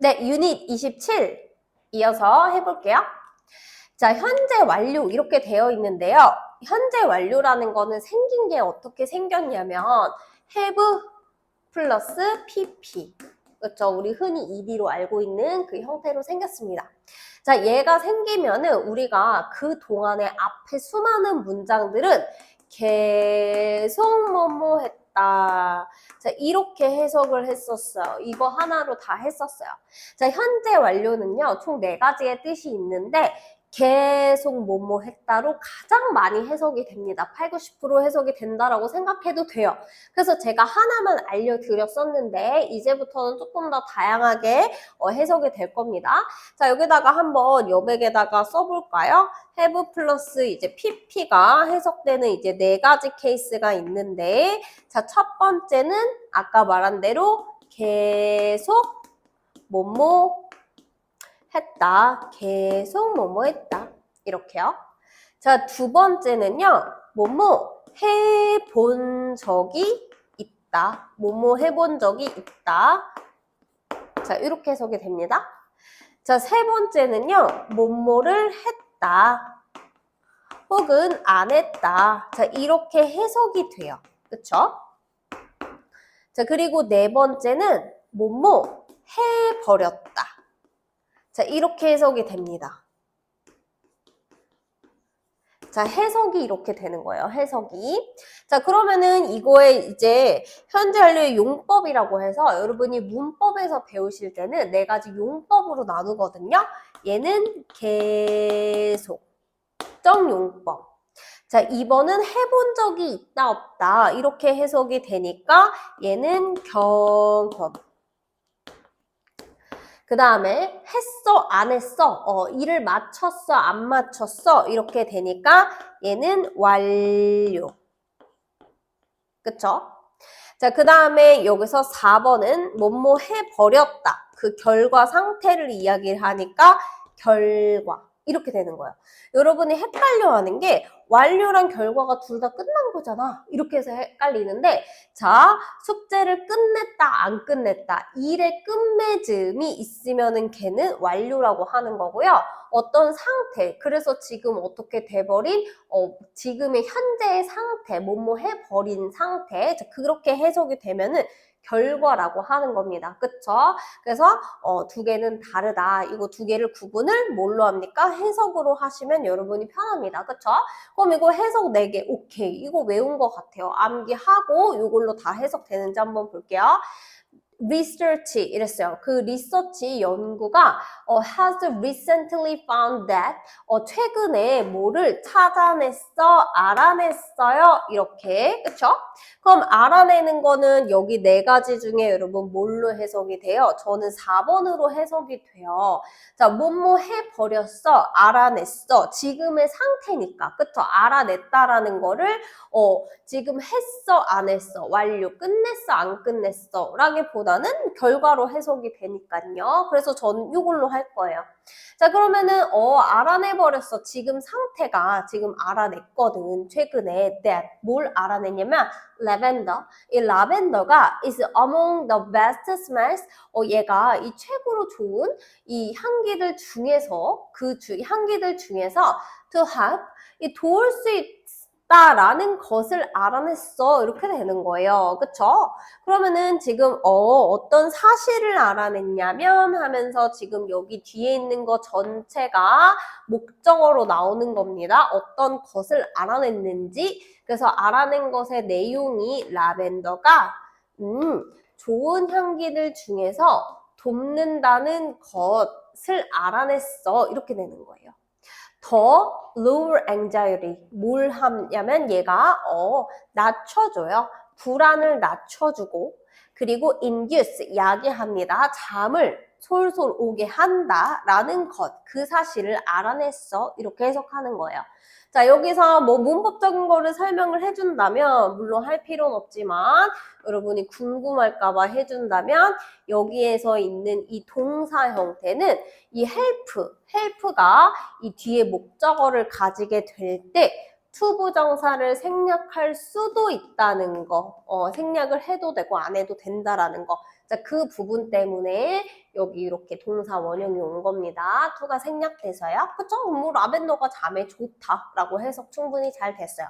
네, 유닛 27 이어서 해볼게요. 자, 현재 완료 이렇게 되어 있는데요. 현재 완료라는 거는 생긴 게 어떻게 생겼냐면 have 플러스 pp 그렇죠? 우리 흔히 ed로 알고 있는 그 형태로 생겼습니다. 자, 얘가 생기면은 우리가 그 동안에 앞에 수많은 문장들은 계속 뭐뭐 했 다. 자, 이렇게 해석을 했었어요. 이거 하나로 다 했었어요. 자, 현재 완료는요, 총 네 가지의 뜻이 있는데, 계속 뭐뭐 했다로 가장 많이 해석이 됩니다. 8, 90% 해석이 된다라고 생각해도 돼요. 그래서 제가 하나만 알려드렸었는데 이제부터는 조금 더 다양하게 어, 해석이 될 겁니다. 자 여기다가 한번 여백에다가 써볼까요? have 플러스 이제 pp가 해석되는 이제 네 가지 케이스가 있는데 자 첫 번째는 아까 말한 대로 계속 뭐뭐 했다. 계속 뭐뭐 했다. 이렇게요. 자, 두 번째는요. 뭐뭐 해본 적이 있다. 뭐뭐 해본 적이 있다. 자, 이렇게 해석이 됩니다. 자, 세 번째는요. 뭐뭐를 했다. 혹은 안 했다. 자, 이렇게 해석이 돼요. 그쵸? 자, 그리고 네 번째는 뭐뭐 해버렸다. 자, 이렇게 해석이 됩니다. 자, 해석이 이렇게 되는 거예요. 해석이. 자, 그러면은 이거에 이제 현재 완료의 용법이라고 해서 여러분이 문법에서 배우실 때는 네 가지 용법으로 나누거든요. 얘는 계속, 정용법. 자, 2번은 해본 적이 있다, 없다. 이렇게 해석이 되니까 얘는 경험. 그 다음에 했어, 안 했어, 어, 일을 마쳤어, 안 마쳤어, 이렇게 되니까 얘는 완료. 그쵸? 자, 그 다음에 여기서 4번은 뭐뭐 해버렸다. 그 결과 상태를 이야기를 하니까 결과. 이렇게 되는 거예요. 여러분이 헷갈려 하는 게 완료랑 결과가 둘 다 끝난 거잖아. 이렇게 해서 헷갈리는데 자, 숙제를 끝냈다, 안 끝냈다. 일의 끝맺음이 있으면은 걔는 완료라고 하는 거고요. 어떤 상태, 그래서 지금 어떻게 돼버린, 어, 지금의 현재의 상태, 뭐뭐 해버린 상태, 자, 그렇게 해석이 되면은 결과라고 하는 겁니다. 그쵸? 그래서 어, 두 개는 다르다. 이거 두 개를 구분을 뭘로 합니까? 해석으로 하시면 여러분이 편합니다. 그쵸? 그럼 이거 해석 4개. 오케이. 이거 외운 것 같아요. 암기하고 이걸로 다 해석되는지 한번 볼게요. Research 이랬어요. 그 리서치 연구가 어, has recently found that 어, 최근에 뭐를 찾아냈어, 알아냈어요. 이렇게 그쵸? 그럼 알아내는 거는 여기 네 가지 중에 여러분 뭘로 해석이 돼요? 저는 4번으로 해석이 돼요. 자, 뭐뭐 해버렸어, 알아냈어. 지금의 상태니까 그쵸? 알아냈다라는 거를 어, 지금 했어, 안 했어, 완료, 끝냈어, 안 끝냈어 라기보다 는 결과로 해석이 되니까요. 그래서 전 이걸로 할 거예요. 자, 그러면은 어, 알아내버렸어. 지금 상태가 지금 알아냈거든. 최근에 that 뭘 알아냈냐면 lavender. 이 라벤더가 is among the best smells. 어, 얘가 이 최고로 좋은 이 향기들 중에서 그 주, 향기들 중에서 to have 이 도울 수 있, 다 라는 것을 알아냈어. 이렇게 되는 거예요. 그쵸? 그러면은 지금 어 어떤 사실을 알아냈냐면 하면서 지금 여기 뒤에 있는 거 전체가 목적어로 나오는 겁니다. 어떤 것을 알아냈는지. 그래서 알아낸 것의 내용이 라벤더가 음 좋은 향기들 중에서 돕는다는 것을 알아냈어. 이렇게 되는 거예요 더 lower anxiety 뭘 하냐면 얘가 어 낮춰줘요. 불안을 낮춰주고 그리고 induce 야기합니다. 잠을 솔솔 오게 한다라는 것 그 사실을 알아냈어. 이렇게 해석하는 거예요 자 여기서 뭐 문법적인 거를 설명을 해준다면 물론 할 필요는 없지만 여러분이 궁금할까봐 해준다면 여기에서 있는 이 동사 형태는 이 help, help가 이 뒤에 목적어를 가지게 될 때 투부정사를 생략할 수도 있다는 거, 어, 생략을 해도 되고 안 해도 된다라는 거. 자, 그 부분 때문에 여기 이렇게 동사 원형이 온 겁니다. 투가 생략돼서요. 그쵸? 뭐 라벤더가 잠에 좋다라고 해석 충분히 잘 됐어요.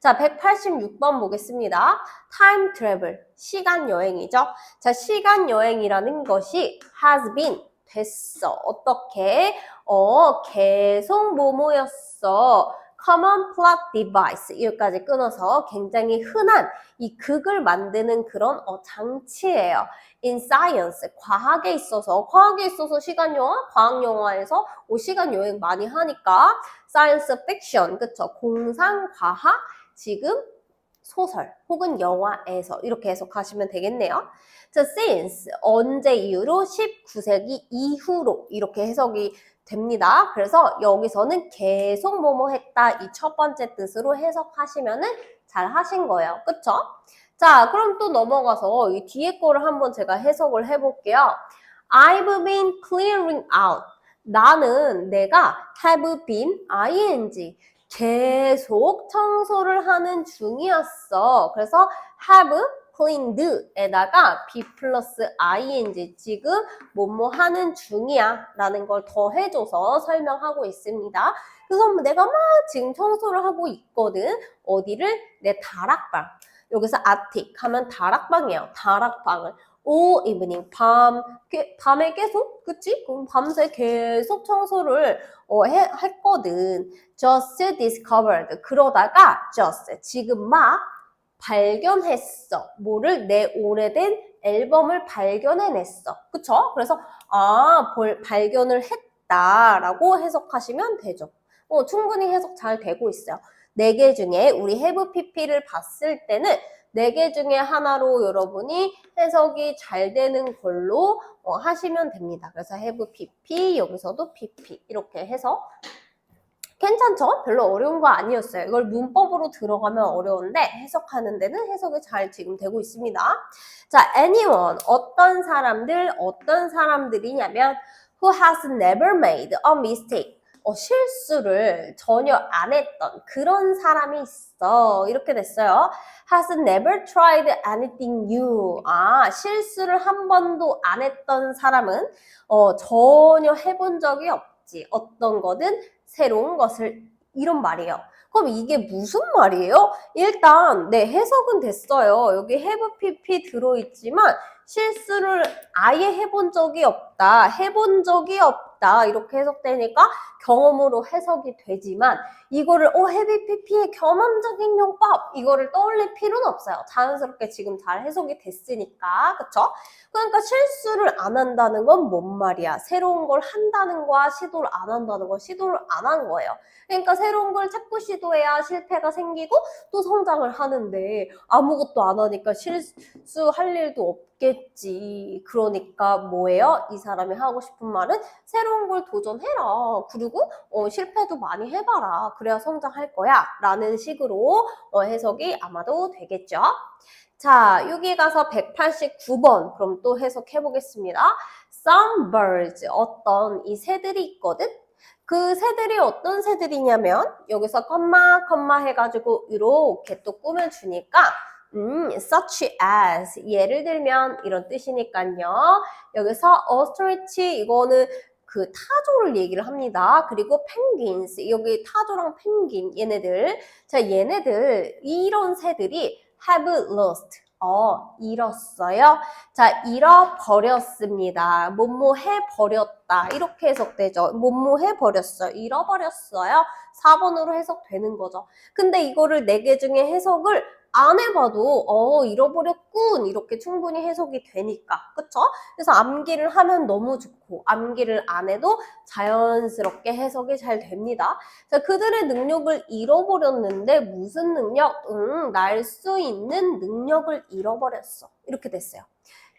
자, 186번 보겠습니다. time travel, 시간 여행이죠. 자, 시간 여행이라는 것이 has been, 됐어. 어떻게? 어, 계속 뭐뭐였어. common plot device 여기까지 끊어서 굉장히 흔한 이 극을 만드는 그런 어, 장치예요. In science 과학에 있어서 과학에 있어서 시간 영화, 과학 영화에서 오 시간 여행 많이 하니까 science fiction 그쵸? 공상 과학 지금 소설 혹은 영화에서 이렇게 해석하시면 되겠네요. 자, since 언제 이후로 19세기 이후로 이렇게 해석이 됩니다. 그래서 여기서는 계속 뭐뭐 했다 이 첫 번째 뜻으로 해석하시면은 잘 하신 거예요. 그쵸? 자, 그럼 또 넘어가서 이 뒤에 거를 한번 제가 해석을 해볼게요. I've been clearing out. 나는 내가 have been ing 계속 청소를 하는 중이었어. 그래서 have cleaned에다가 be 플러스 ing 지금 뭐뭐 하는 중이야 라는 걸 더해줘서 설명하고 있습니다. 그래서 뭐 내가 막 지금 청소를 하고 있거든. 어디를? 내 다락방. 여기서 attic 하면 다락방이에요. 다락방을. all evening 밤 게- 밤에 계속 그치? 그럼 밤새 계속 청소를 어, 해, 했거든. just discovered 그러다가 just 지금 막 발견했어. 뭐를 내 오래된 앨범을 발견해냈어. 그쵸? 그래서 아 볼, 발견을 했다라고 해석하시면 되죠. 어, 충분히 해석 잘 되고 있어요. 네 개 중에 우리 have pp를 봤을 때는 네 개 중에 하나로 여러분이 해석이 잘 되는 걸로 어, 하시면 됩니다. 그래서 have pp 여기서도 pp 이렇게 해서 괜찮죠? 별로 어려운 거 아니었어요. 이걸 문법으로 들어가면 어려운데 해석하는 데는 해석이 잘 지금 되고 있습니다. 자, anyone 어떤 사람들 어떤 사람들이냐면 who has never made a mistake 어, 실수를 전혀 안 했던 그런 사람이 있어. 이렇게 됐어요. has never tried anything new. 아, 실수를 한 번도 안 했던 사람은 어, 전혀 해본 적이 없지. 어떤 거든 새로운 것을 이런 말이에요. 그럼 이게 무슨 말이에요? 일단 네 해석은 됐어요. 여기 have pp 들어있지만 실수를 아예 해본 적이 없다. 해본 적이 없다. 이렇게 해석되니까 경험으로 해석이 되지만 이거를 어 pp의 경험적인 용법 이거를 떠올릴 필요는 없어요. 자연스럽게 지금 잘 해석이 됐으니까 그쵸? 그러니까 실수를 안 한다는 건 뭔 말이야? 새로운 걸 한다는 거와 시도를 안 한다는 거 시도를 안 한 거예요. 그러니까 새로운 걸 자꾸 시도해야 실패가 생기고 또 성장을 하는데 아무것도 안 하니까 실수할 일도 없 겠지. 그러니까 뭐예요? 이 사람이 하고 싶은 말은 새로운 걸 도전해라. 그리고 어, 실패도 많이 해봐라. 그래야 성장할 거야. 라는 식으로 어, 해석이 아마도 되겠죠. 자, 여기 가서 189번 그럼 또 해석해 보겠습니다. Some birds 어떤 이 새들이 있거든. 그 새들이 어떤 새들이냐면 여기서 컴마 컴마 해가지고 이렇게 또 꾸며주니까 음, such as 예를 들면 이런 뜻이니까요. 여기서 ostrich 이거는 그 타조를 얘기를 합니다. 그리고 penguins 여기 타조랑 펭귄 얘네들 자 얘네들 이런 새들이 have lost 어 잃었어요. 자 잃어버렸습니다. 뭐뭐 해버렸다 이렇게 해석되죠. 뭐뭐 해버렸어 잃어버렸어요. 4번으로 해석되는 거죠. 근데 이거를 네개 중에 해석을 안 해봐도 어 잃어버렸군 이렇게 충분히 해석이 되니까 그쵸? 그래서 암기를 하면 너무 좋고 암기를 안 해도 자연스럽게 해석이 잘 됩니다. 자 그들의 능력을 잃어버렸는데 무슨 능력? 응, 날수 있는 능력을 잃어버렸어. 이렇게 됐어요.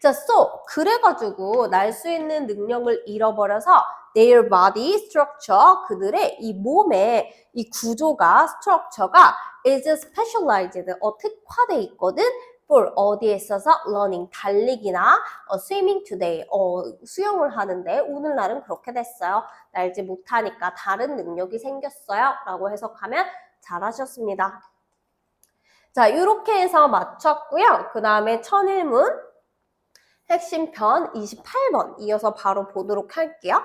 자, so 그래가지고 날 수 있는 능력을 잃어버려서 their body structure 그들의 이 몸의 이 구조가 structure가 is specialized 어 특화돼 있거든. for 어디에 있어서 learning 달리기나 어, swimming today 어, 수영을 하는데 오늘날은 그렇게 됐어요. 날지 못하니까 다른 능력이 생겼어요. 라고 해석하면 잘하셨습니다. 자, 이렇게 해서 마쳤고요. 그 다음에 천일문 핵심편 28번 이어서 바로 보도록 할게요.